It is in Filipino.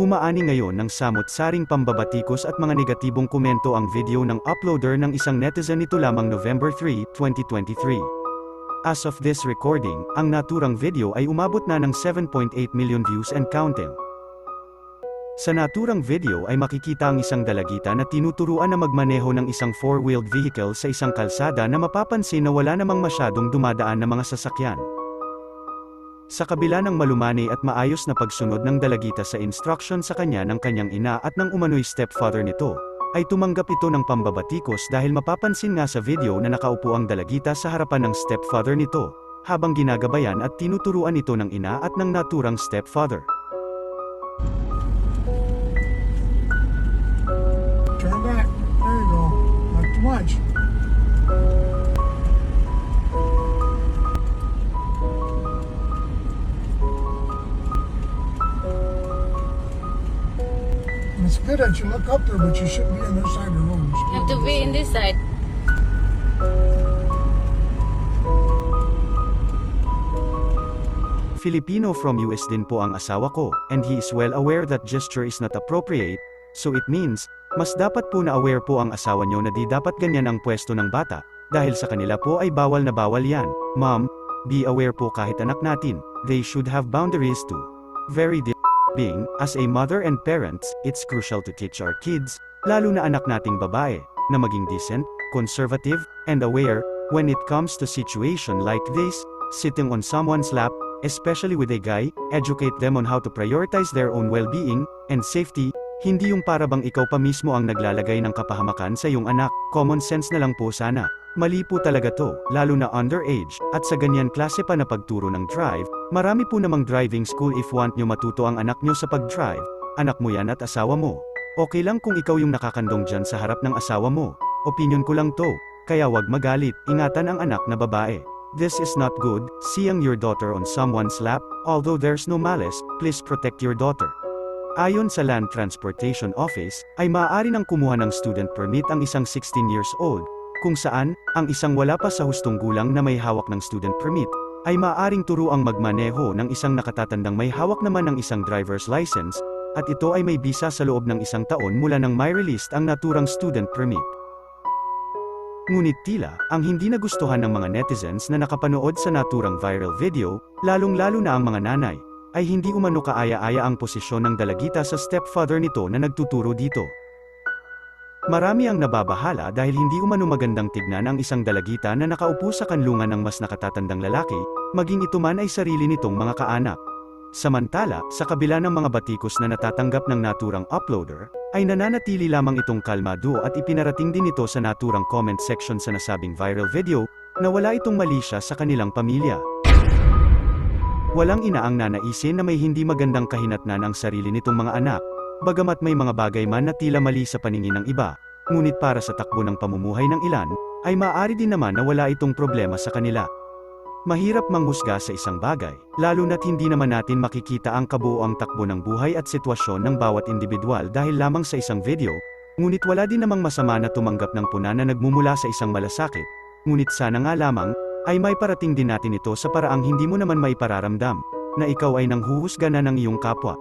Umaani ngayon ng samot-saring pambabatikos at mga negatibong komento ang video ng uploader ng isang netizen nito lamang November 3, 2023. As of this recording, ang naturang video ay umabot na ng 7.8 million views and counting. Sa naturang video ay makikita ang isang dalagita na tinuturuan na magmaneho ng isang four-wheeled vehicle sa isang kalsada na mapapansin na wala namang masyadong dumadaan na mga sasakyan. Sa kabila ng malumani at maayos na pagsunod ng dalagita sa instruction sa kanya ng kanyang ina at ng umano'y stepfather nito, ay tumanggap ito ng pambabatikos dahil mapapansin nga sa video na nakaupo ang dalagita sa harapan ng stepfather nito, habang ginagabayan at tinuturuan ito ng ina at ng naturang stepfather. Turn back. There you go. Not too much. It's good that you look up there, but you shouldn't be on this side of the road. You have to be in this side. Filipino from US din po ang asawa ko, and he is well aware that gesture is not appropriate, so it means, mas dapat po na aware po ang asawa nyo na di dapat ganyan ang pwesto ng bata, dahil sa kanila po ay bawal na bawal yan. Mom, be aware po kahit anak natin, they should have boundaries too. Very di being, as a mother and parents, it's crucial to teach our kids, lalo na anak nating babae, na maging decent, conservative, and aware, when it comes to situation like this, sitting on someone's lap, especially with a guy, educate them on how to prioritize their own well-being, and safety, hindi yung para bang ikaw pa mismo ang naglalagay ng kapahamakan sa iyong anak, common sense na lang po sana. Mali po talaga to, lalo na underage, at sa ganyan klase pa na pagturo ng drive, marami po namang driving school if want nyo matuto ang anak nyo sa pag-drive, anak mo yan at asawa mo. Okay lang kung ikaw yung nakakandong dyan sa harap ng asawa mo. Opinion ko lang to, kaya wag magalit, ingatan ang anak na babae. This is not good, seeing your daughter on someone's lap, although there's no malice, please protect your daughter. Ayon sa Land Transportation Office, ay maaari nang kumuha ng student permit ang isang 16 years old, kung saan, ang isang wala pa sa hustong gulang na may hawak ng student permit, ay maaaring turuang magmaneho ng isang nakatatandang may hawak naman ng isang driver's license, at ito ay may bisa sa loob ng isang taon mula nang may released ang naturang student permit. Ngunit tila, ang hindi nagustuhan ng mga netizens na nakapanood sa naturang viral video, lalong-lalo na ang mga nanay, ay hindi umano kaaya-aya ang posisyon ng dalagita sa stepfather nito na nagtuturo dito. Marami ang nababahala dahil hindi umano magandang tignan ang isang dalagita na nakaupo sa kanlungan ng mas nakatatandang lalaki, maging ito man ay sarili nitong mga kaanak. Samantala, sa kabila ng mga batikos na natatanggap ng naturang uploader, ay nananatili lamang itong kalmado at ipinarating din ito sa naturang comment section sa nasabing viral video, na wala itong mali siya sa kanilang pamilya. Walang ina ang nanaisin na may hindi magandang kahinatnan ang sarili nitong mga anak, bagamat may mga bagay man na tila mali sa paningin ng iba, ngunit para sa takbo ng pamumuhay ng ilan, ay maaari din naman na wala itong problema sa kanila. Mahirap manghusga sa isang bagay, lalo na't hindi naman natin makikita ang kabuoang takbo ng buhay at sitwasyon ng bawat individual dahil lamang sa isang video, ngunit wala din namang masama na tumanggap ng puna na nagmumula sa isang malasakit, ngunit sana nga lamang, ay may parating din natin ito sa paraang hindi mo naman may pararamdam, na ikaw ay nanghuhusga na ng iyong kapwa.